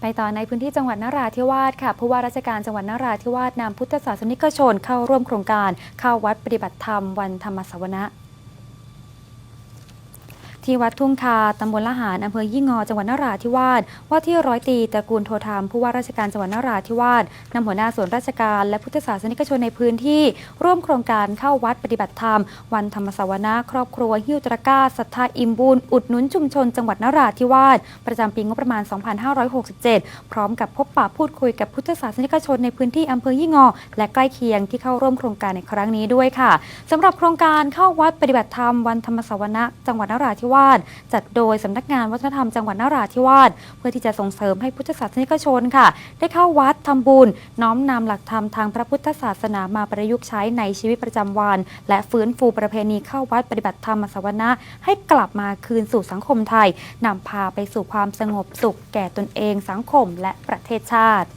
ไปต่อในพื้นที่จังหวัดนราธิวาสค่ะผู้ว่าราชการจังหวัดนราธิวาสนำพุทธศาสนิกชนเข้าร่วมโครงการ เข้าวัดปฏิบัติธรรมวันธรรมสวนะ ที่วัดทุ่งคาตำบลละหารอำเภอยี่งอจังหวัดนราธิวาสว่าที่ร้อยตรีตระกูลโทธรรมผู้ว่าราชการจังหวัดนราธิวาสนำหัวหน้าส่วนราชการและพุทธศาสนิกชนในพื้นที่ ร่วมโครงการเข้าวัดปฏิบัติธรรม วันธรรมสวนะครอบครัวหิ้วตระกาศรัทธาอิมบุญอุดหนุนชุมชนจังหวัดนราธิวาสประจำปีงบประมาณ 2567 พร้อมกับพบปะพูดคุยกับพุทธศาสนิกชนในพื้นที่อำเภอยี่งอ และใกล้เคียงที่เข้าร่วมโครงการในครั้งนี้ด้วยค่ะสำหรับโครงการเข้าวัดปฏิบัติธรรมวันธรรมสวนะจังหวัดนราธิวาสจัดโดยสำนักงานวัฒนธรรมจังหวัดนราธิวาสเพื่อที่จะส่งเสริมให้พุทธศาสนิกชนค่ะ ได้เข้าวัดทำบุญ น้อมนำหลักธรรมทางพระพุทธศาสนามาประยุกต์ใช้ในชีวิตประจำวัน และฟื้นฟูประเพณีเข้าวัดปฏิบัติธรรมสวนะให้กลับมาคืนสู่สังคมไทยนำพาไปสู่ความสงบสุขแก่ตนเองสังคมและประเทศชาติ